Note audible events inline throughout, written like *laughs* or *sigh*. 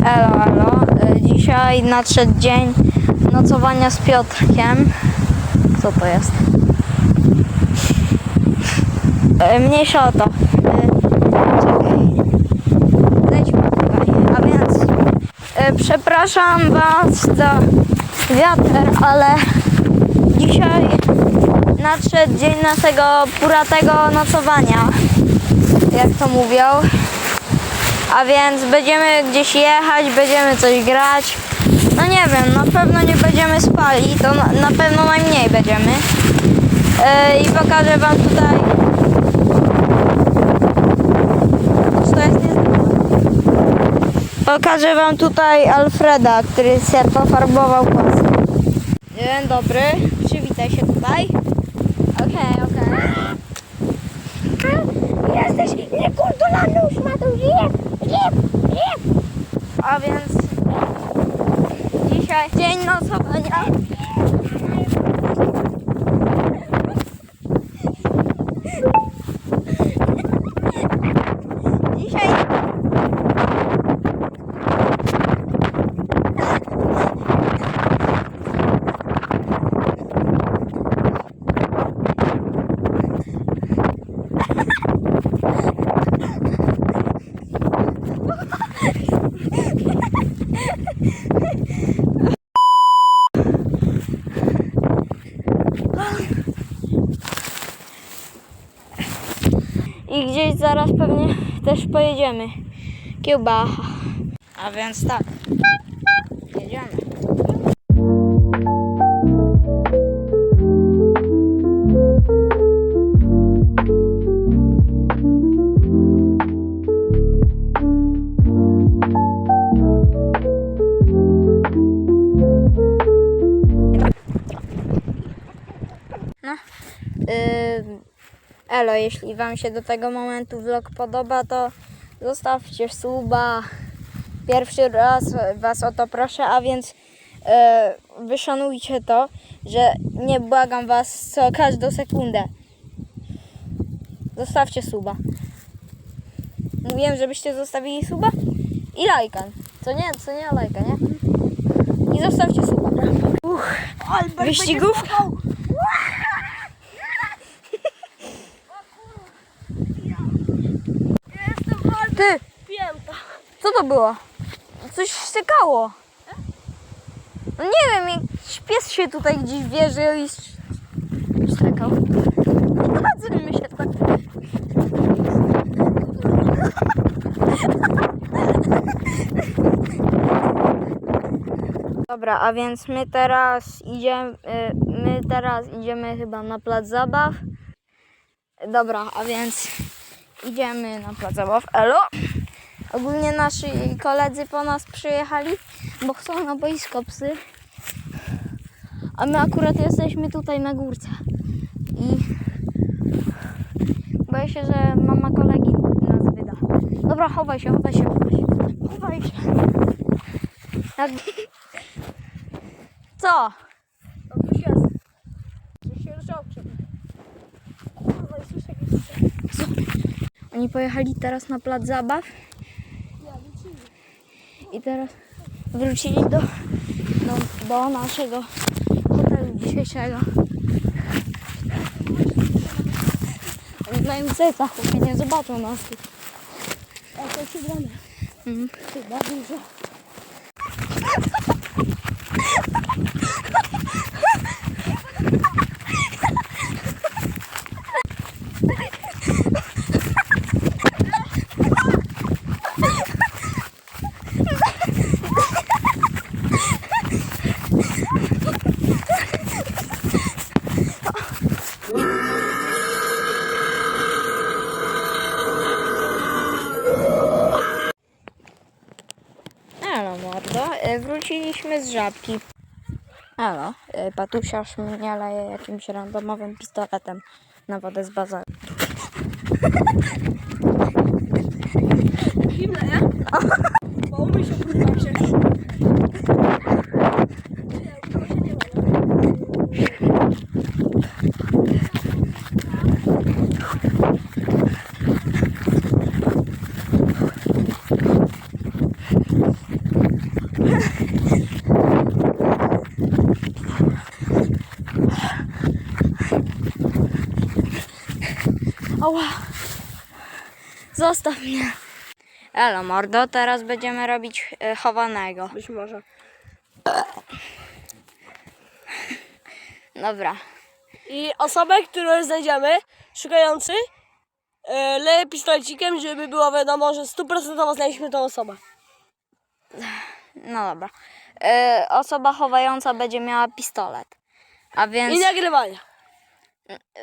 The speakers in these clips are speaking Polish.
Elo, elo. Dzisiaj nadszedł dzień nocowania z Piotrkiem. Co to jest? E, Mniejsza o to. Zejdźmy tutaj. A więc e, przepraszam Was za wiatr, ale dzisiaj nadszedł dzień naszego puratego nocowania. Jak to mówią. A więc będziemy gdzieś jechać, będziemy coś grać. No nie wiem, na pewno nie będziemy spali, to na, na pewno najmniej będziemy. Yy, I pokażę wam tutaj. To jest. Pokażę wam tutaj Alfreda, który się pofarbował kłasy. Dzień dobry, przywitaj się tutaj. Okej, okej. Jesteś niekulturalną szmatą, jeb, jeb, jeb. A więc dzisiaj dzień nocowania. Dzisiaj i gdzieś zaraz pewnie też pojedziemy. Kiełbacha. A więc tak. Elo, jeśli Wam się do tego momentu vlog podoba, to zostawcie suba. Pierwszy raz Was o to proszę, a więc e, wyszanujcie to, że nie błagam Was co każdą sekundę. Zostawcie suba. Mówiłem, żebyście zostawili suba i lajka. Co nie, co nie lajka, nie? I zostawcie suba. Uch, wyścigówka. Jestem bardzo Ty, pięta. Co to było? Coś stykało. No nie wiem, jakiś pies się tutaj gdzieś wierzył i strzekał. Zrymy się tak. Dobra, a więc my teraz idziemy, y, my teraz idziemy chyba na plac zabaw. Dobra, a więc idziemy na plac zabaw. Elo! Ogólnie nasi koledzy po nas przyjechali, bo chcą na boisko psy. A my akurat jesteśmy tutaj na górce. I boję się, że mama kolegi nas wyda. Dobra, chowaj się, chowaj się, chowaj się. Chowaj się. Jak... Co? Coś jest. Się Oni pojechali teraz na plac zabaw. I teraz wrócili do, do, do naszego hotelu dzisiejszego. Mają zeca, chłopie, nie zobaczą nas tu. A to się gramy. Mhm. Chyba dużo. *laughs* Elo mordo, E, wróciliśmy z żabki. E, patusiarz mnie leje jakimś randomowym pistoletem na wodę z bazaru. Ała. Zostaw mnie. Elo mordo, teraz będziemy robić e, chowanego. Być może. Dobra. I osobę, którą znajdziemy, szukający, e, leje pistolecikiem, żeby było wiadomo, że stuprocentowo znaleźliśmy tą osobę. No dobra. E, osoba chowająca będzie miała pistolet. A więc. I nagrywanie.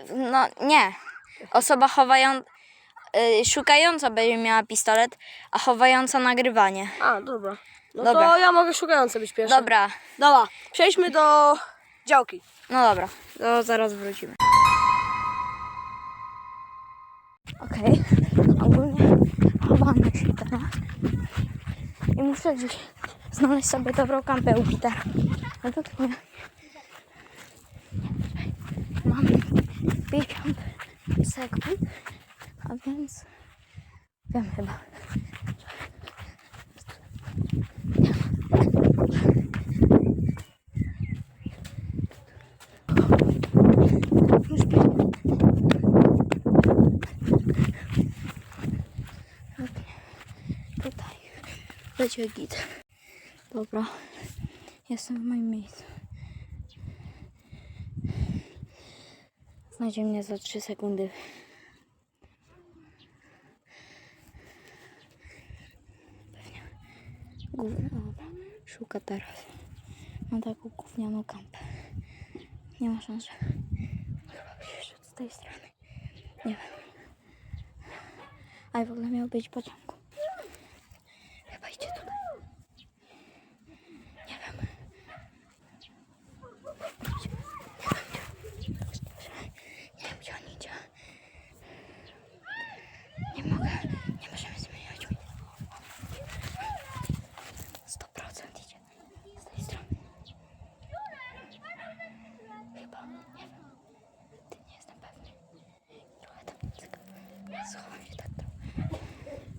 No nie. Osoba chowająca. szukająca będzie miała pistolet, a chowająca nagrywanie. A, dobra. No Dobra. to ja mogę szukający być pierwszy. Dobra. Dobra, przejdźmy do działki. No dobra, to zaraz wrócimy. Okej, *laughs* ogólnie chowamy się teraz. I muszę gdzieś znaleźć sobie dobrą kampę u Petera. No to nie. Mam 50 sekund, a więc wiem chyba. Tutaj będzie git. Dobra, jestem w moim miejscu. Znajdzie mnie za 3 sekundy. Pewnie. Gówno. Szuka teraz. Mam taką gównianą kampę. Nie ma szans, że... Chyba przyszedł z tej strony. Nie wiem. Ale w ogóle miał być pociągu. Chyba idzie tutaj. Nie wiem. Nie wiem, gdzie on idzie. Nie mogę. Nie możemy zmieniać. 100% idzie z tej strony. Chyba, nie wiem. Ty nie jestem pewny. Trochę tam cyka. Schowam się tak trochę.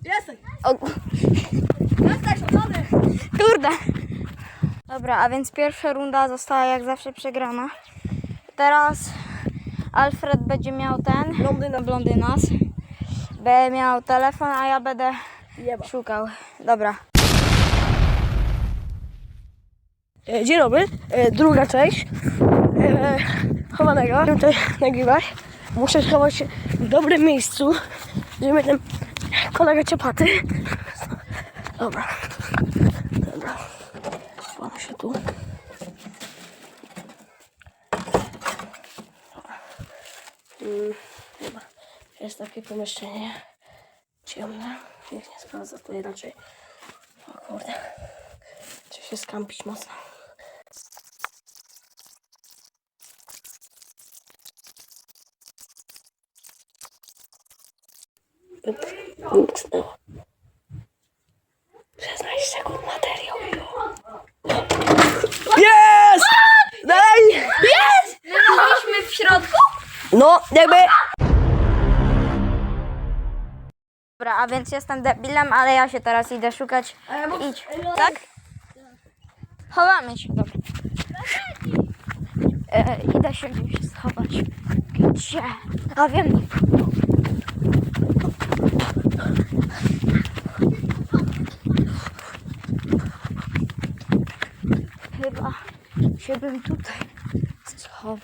Jesteś! O, Jesteś, oczony! kurde! Dobra, a więc pierwsza runda została jak zawsze przegrana. Teraz Alfred będzie miał ten, Blondyna. blondynas. Będzie miał telefon, a ja będę Jeba. szukał. Dobra. E, Dzień dobry, e, druga część e, chowanego. Będę tutaj nagrywać. Muszę schować dobrym miejscu, żeby mnie ten kolega ciepaty. Dobra. Dobra. Schowam się tu. Mm, Dobra. Jest takie pomieszczenie ciemne. Niech nie sprawdza tutaj raczej. O kurde. Trzeba się skampić mocno. Utknęło. 16 sekund materiał. Jest! Dalej! Byliśmy w środku? No, jakby... Dobra, a więc jestem debilem, ale ja się teraz idę szukać. Idź. Tak? Chowamy się, dobra. E, idę się gdzieś schować. Gdzie? A wiem. Chyba się bym tutaj schował.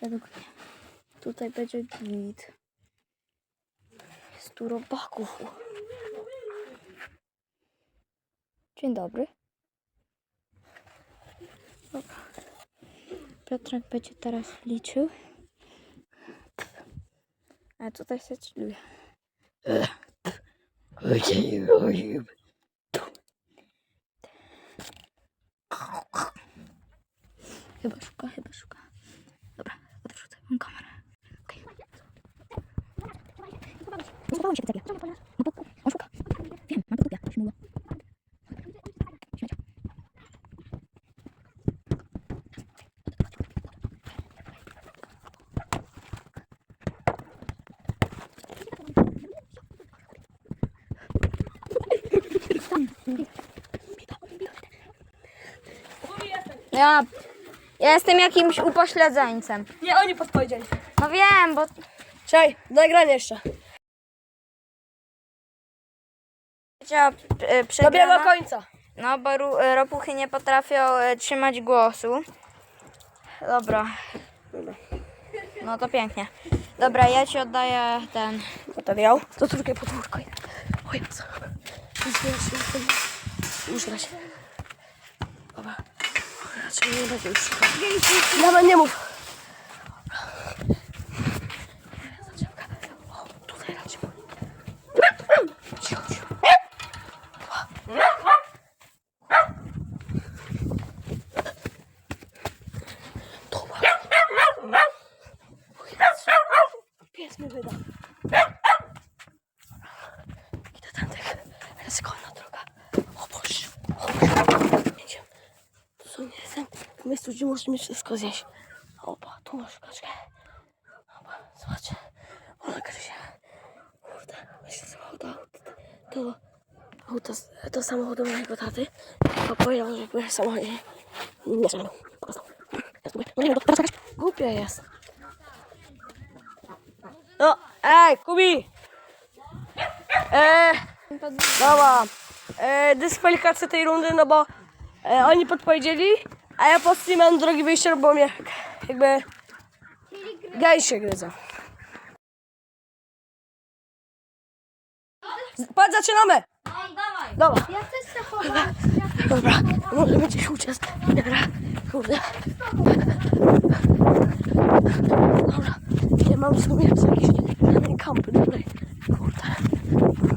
Według mnie. Tutaj będzie git. Jest tu robaków. Dzień dobry. Dobra. Piotrek będzie teraz liczył. A tutaj się chilluje. Chyba szuka, chyba szuka. Dobra, odwrócę mam kamerę. Okej. Ja, jestem jakimś upośledzeńcem. Nie, oni podpowiedzieli. No wiem, bo Czekaj, nagranie jeszcze. trzecia e, przegrana. końca. No, bo ru- e, ropuchy nie potrafią e, trzymać głosu. Dobra. No to pięknie. Dobra, ja ci oddaję ten. Materiał. To drugie podwórko. O Jezu. Już grać. Raczej nie będzie już. Nie mów. Zaczepka. O, tutaj raczej. Cicho, cicho. Dobra. O Jezu. Pies mnie wydał. Idę tędy. Ryzykowna droga. O Boże. O Boże. Idziemy. Tu są nie jestem w gdzie możemy wszystko zjeść. Opa, tu masz kaczkę. Opa, zobaczcie. Ona gryzie. Kurde, myślę, że auto. To auto, to samochód do mojego taty. Bo powiedział, że byłem w samochodzie. Nie teraz jakaś. Głupia jest. No, ej, Kubi! Eee, dobra. E, dyskwalifikacja tej rundy, no bo e, oni podpowiedzieli, a ja po prostu mam drogi wyjście, bo mnie jakby gaj się gryza. Patrz, zaczynamy! Dobra, Ja też chcę chować. dobra, może będzie się uciec. Dobra, kurde. Dobra, nie mam w sumie żadnej kampy, kurde.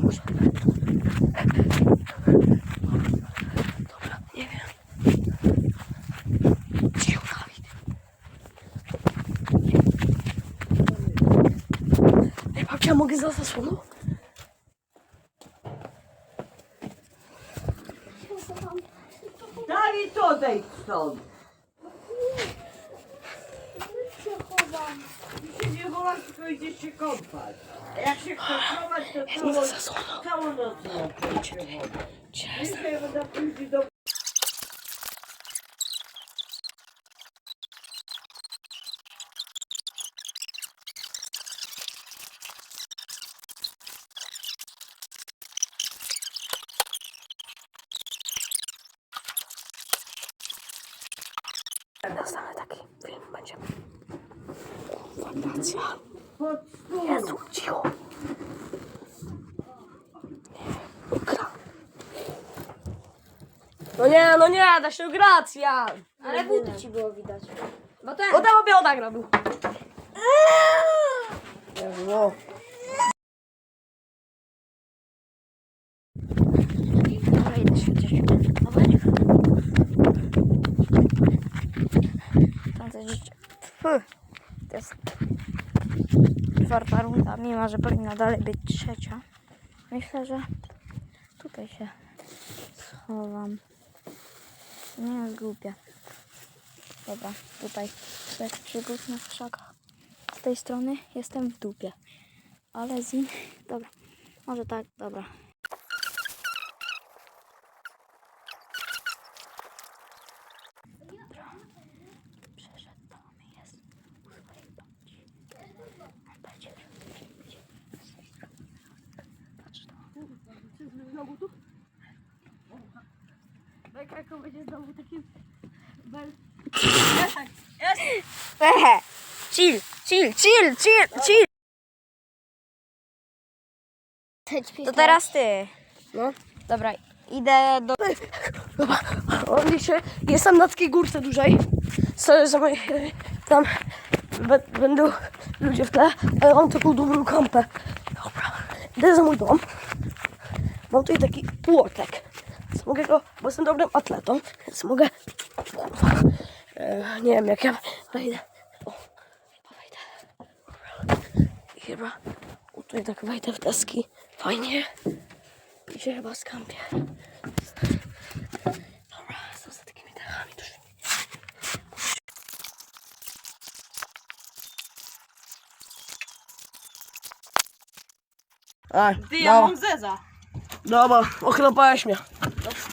Może. Dobra, nie wiem. Ej, babcia, mogę za zasłoną? Dawid, odejdź stąd. Ty się nie chowasz, tylko idziesz się kąpać. A jak się chcesz chować, to całą, całą noc na. Cicho. Dzisiaj będę pójść do... Następny taki film będzie. Fundacja. Pod stół. Jezu, cicho. Gra. No się grać, ja. Ale buty ci było widać. Bo ten. O tego biała gra był. Jezu. Dobra, idę świecić. Dobra. Tam coś jeszcze. Tfu. To jest czwarta runda, mimo że powinna dalej być trzecia. Myślę, że tutaj się schowam. Nie jest głupie. Dobra, tutaj jak przygód na krzakach. Z tej strony jestem w dupie. Ale z innej... Dobra, może tak, dobra. Przeszedł tam jest u swojej babci. On to. Bajka będzie znowu takim... Bel... Ehe! Chill, chill, chill, chill, chill! To teraz ty. No. Dobra, idę do... Dobra, on dzisiaj jestem na takiej górce dużej. Stoję za moje, tam będą ludzie w tle, ale mam taką dobrą kampę. Dobra, idę za mój dom. Mam tutaj taki płotek. Mogę go, bo jestem dobrym atletą, więc mogę, kurwa, e, nie wiem jak ja wejdę. O, chyba wejdę. Chyba o, tutaj tak wejdę w deski. Fajnie. I się chyba skampię. Dobra, co za takimi dachami dużymi. Ty, ja mam zeza. Dobra, ochlapałeś mnie.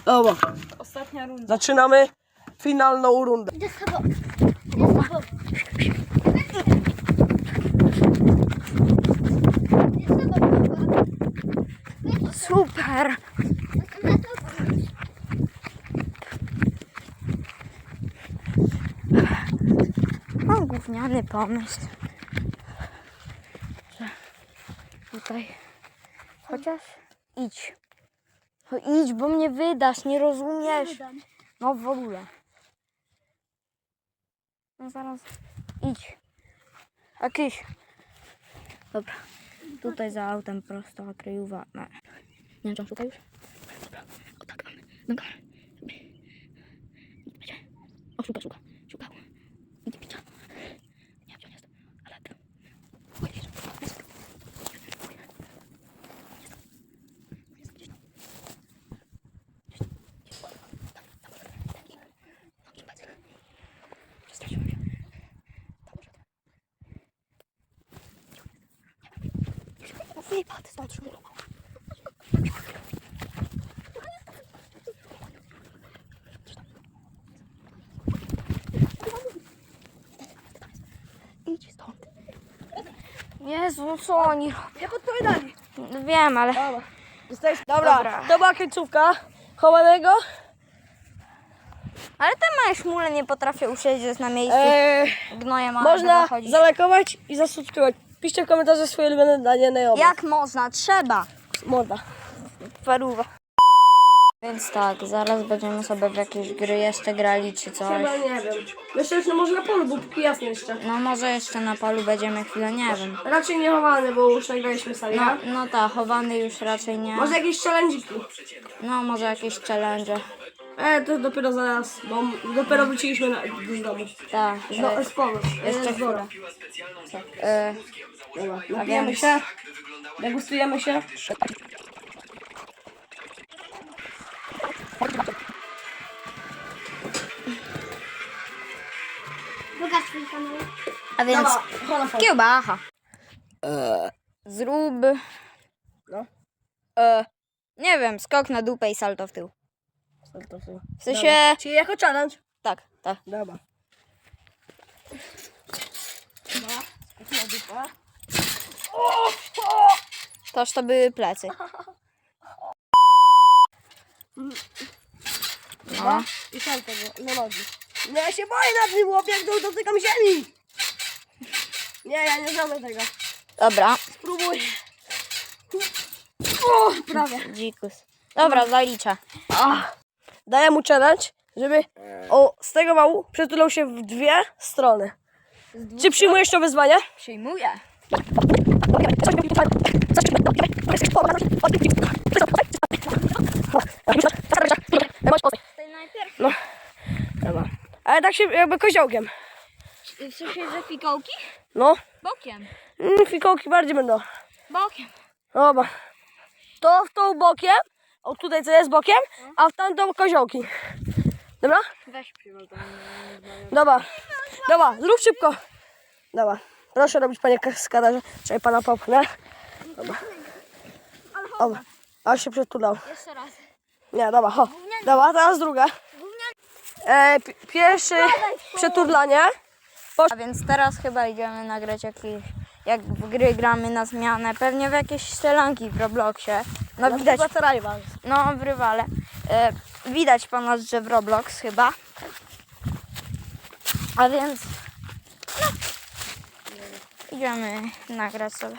Dobra. Ostatnia runda. Zaczynamy finalną rundę. Idę z tobą. Idę z tobą. Super. Mam gówniany pomysł. Że tutaj. Chociaż idź. Idź, bo mnie wydasz, nie rozumiesz. No w ogóle. No zaraz idź. A kyś. Dobra. Tutaj za autem prosto, a. Nie, nie wiem, czy on już? Dobra. O tak, mamy. Dobra. Będzie. O, szuka, szuka. Szukał. Idzie picia. Nie wiem, gdzie on jest. Ale tam. Oj, jest. Jest. Oj. Jest. Jest gdzieś tam. Gdzieś tam. Gdzieś tam. Tam, tam, tam. Taki. No, kim będzie? Przestraszyłem się. Tam może. No wypadł, znaczy. Idź stąd. Jezu, no co oni robią? Nie podpowiadali. Wiem, ale... Dobra. Dobra. Dobra. To była końcówka chowanego. Ale te małe szmule nie potrafię usiedzieć na miejscu. Eee, Gnoje ma można chodzić. zalajkować i zasubskrybować. Piszcie w komentarzach swoje ulubione danie na. Jak można? Trzeba. Można. Paruwa. Więc tak, zaraz będziemy sobie w jakieś gry jeszcze grali czy coś. Chyba nie wiem. Jeszcze już no może na polu, bo póki jasno jeszcze. No może jeszcze na polu będziemy chwilę, nie wiem. Raczej nie chowany, bo już nagraliśmy sali. No, no tak, chowany już raczej nie. Może jakieś challenge'iki. No może jakieś challenge. E, to dopiero zaraz, bo dopiero wróciliśmy na, z domu. Tak, No, e, z powrot. jeszcze E, z chwilę. E, Dobra, napijemy więc- się, degustujemy się. A więc Dobra, kiełbacha. Zrób, No. e, nie wiem, skok na dupę i salto w tył. W sensie, Dobra. Czyli jako challenge. tak, tak. Dobra. Dobra, skok na dupę. Toż to były plecy. *laughs* No. I sam tego, na nogi. No ja się boję na tym łopie, jak to dotykam ziemi. Nie, ja nie zrobię tego. Dobra, Spróbuj. O, prawie. dzikus. Dobra, zaliczę. Daję mu challenge, żeby o, z tego wału przetulał się w dwie strony. Czy przyjmujesz to wyzwanie? Przyjmuję. Najpierw. No, dobra. Ale tak się jakby koziołkiem. W sensie, że fikołki? No, Bokiem. mm, fikołki bardziej będą. Bokiem. Dobra. To w tą bokiem, o tutaj co jest bokiem, a w tamtą koziołki. Dobra? Weź przywal to. Dobra. Dobra, zrób szybko. Dobra. Proszę robić panie kaskadarze. Czekaj pana popchnę. Dobra. Dobra. A się przetulał. Jeszcze raz. Nie, dobra, ho. Dobra, teraz druga. E, pi- pierwszy przeturlanie. A więc teraz chyba idziemy nagrać jakieś, jak w gry gramy na zmianę, pewnie w jakieś strzelanki w Robloxie. No Na widać, no w rywale. E, widać po nas, że w Roblox chyba. A więc, no, idziemy nagrać sobie.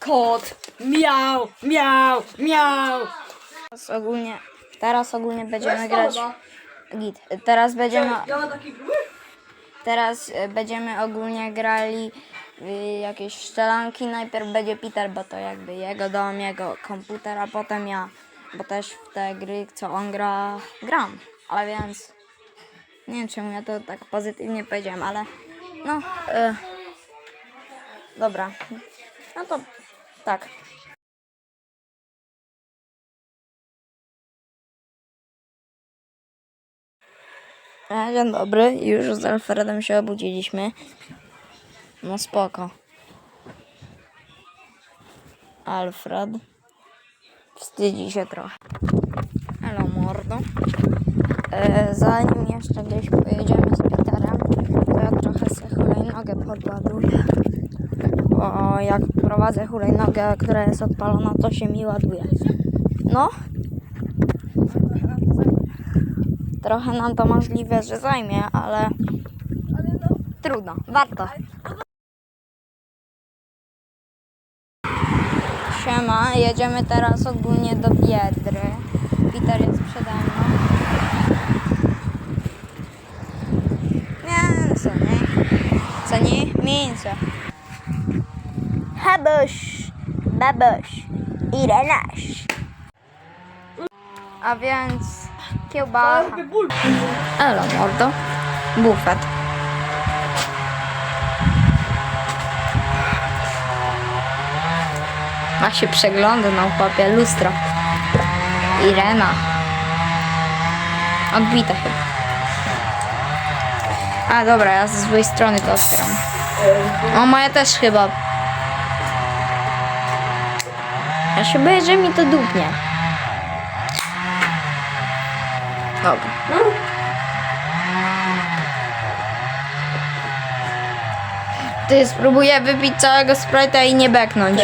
Kot. Miał, miał, miał. Teraz ogólnie, teraz ogólnie będziemy grać, git, teraz będziemy? Teraz e, będziemy ogólnie grali y, jakieś szczelanki. Najpierw będzie Peter, bo to jakby jego dom, jego komputer, a potem ja, bo też w te gry, co on gra, gram. Ale więc nie wiem czemu ja to tak pozytywnie powiedziałem, ale no e, dobra. No to tak. Dzień dobry, już z Alfredem się obudziliśmy. No spoko. Alfred. Wstydzi się trochę. Hello mordo. E, zanim jeszcze gdzieś pojedziemy z Peterem, to ja trochę sobie hulajnogę podładuję. bo jak prowadzę hulajnogę, która jest odpalona, to się mi ładuje. No. Trochę nam to możliwe, że zajmie, ale trudno, warto. Siema, jedziemy teraz ogólnie do Biedry. Peter jest przede mną. Mięso, nie? Co nie? Mięso. Habuś, babuś i renasz. A więc kiełbacha. Elo mordo. Bufet. Ma się przeglądy na chłopie, lustro. Irena. Odbita chyba. A dobra, ja ze złej strony to otwieram. O, moja też chyba. Ja się boję, że mi to dupnie. Dobra. Ty spróbuję wypić całego Sprite'a i nie beknąć.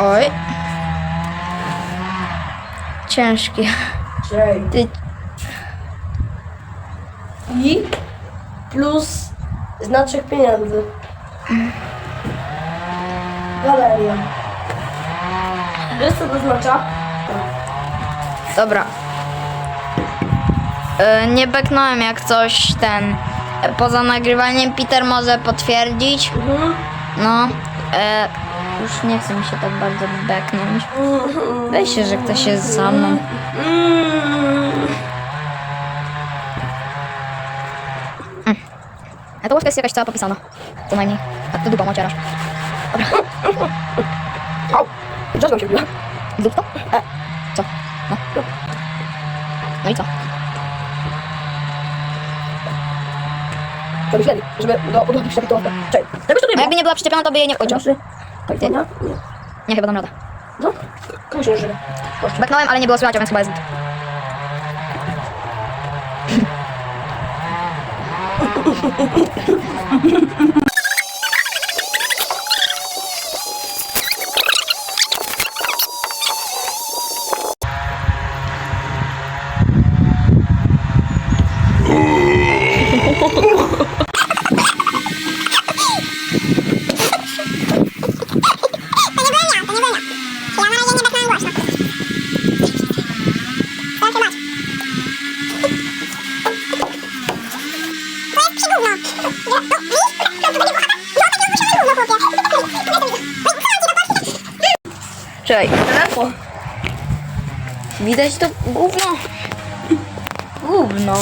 Oj. Ciężkie. Ty, I plus znaczek pieniędzy. Galeria. Wiesz co to oznacza? dobra. E, nie beknąłem jak coś ten. Poza nagrywaniem Peter może potwierdzić. Mhm. No. E, już nie chce mi się tak bardzo beknąć. Weź się, że ktoś jest za mną. Mm. A to łóżka jest jakaś cała popisana. Co najmniej. Tak to dupa macierasz. Au! Drzazgam się wbiła. Zrób to? E. Co? No. No i co? Przemyśleli, żeby do udowodnić sobie to. Cześć. Czegoś to A nie jakby nie była przyczepiona, to by jej nie wkończył. Proszę. Nie? Nie. Nie, chyba dam radę. No. Komuś nie żyje. Proszę. Beknąłem, ale nie było słychać, a więc chyba jest git. *laughs* Czekaj, Telefon. widać to gówno? Gówno.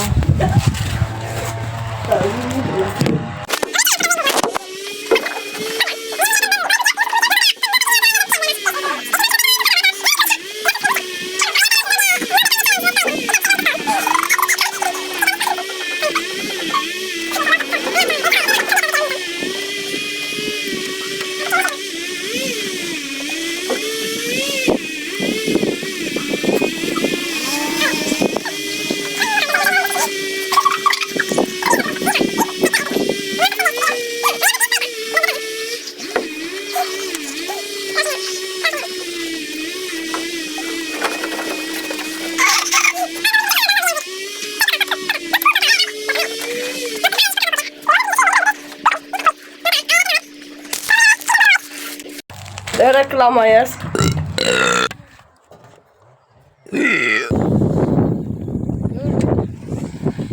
Reklama jest.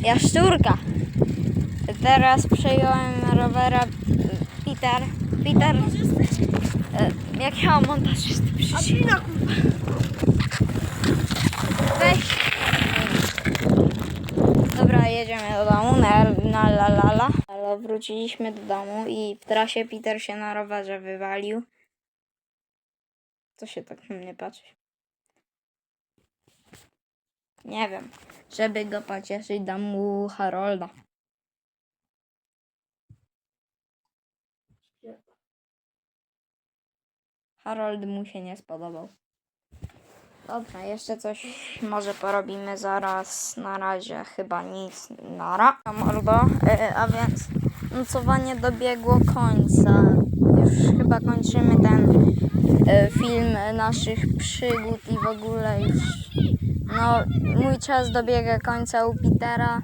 Jaszczurka. Teraz przejąłem rowera Peter. Peter. e, Jak ja montażysty przyszedł. Weź. Dobra, jedziemy do domu. Na, na la la la. Ale wróciliśmy do domu i w trasie Peter się na rowerze wywalił. Co się tak na mnie patrzy? Nie wiem. Żeby go pocieszyć, dam mu Harolda. Harold mu się nie spodobał. Dobra, jeszcze coś może porobimy zaraz. Na razie chyba nic. Nara. Mordo, e, a więc nocowanie dobiegło końca. Już chyba kończymy ten e, film naszych przygód i w ogóle już. No, mój czas dobiega końca u Petera.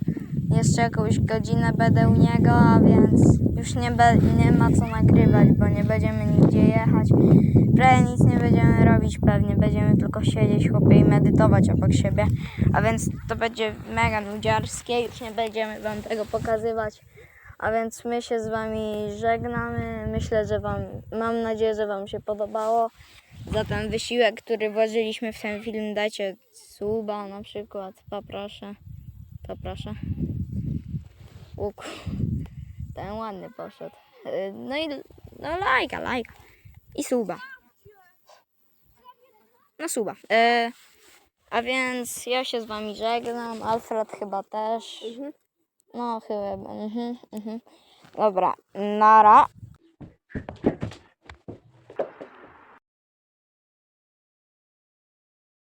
Jeszcze jakąś godzinę będę u niego, a więc już nie, be, nie ma co nagrywać, bo nie będziemy nigdzie jechać. Prawie nic nie będziemy robić pewnie, będziemy tylko siedzieć chłopie i medytować obok siebie. A więc to będzie mega nudziarskie, już nie będziemy wam tego pokazywać. A więc my się z wami żegnamy. Myślę, że wam, mam nadzieję, że wam się podobało. Za ten wysiłek, który włożyliśmy w ten film, dajcie suba na przykład, poproszę. Poproszę. Łuk. Ten ładny poszedł. No i no lajka, lajka. I suba. No suba. E, a więc ja się z wami żegnam. Alfred chyba też. No chyba. Mhm, mhm. Dobra. Nara.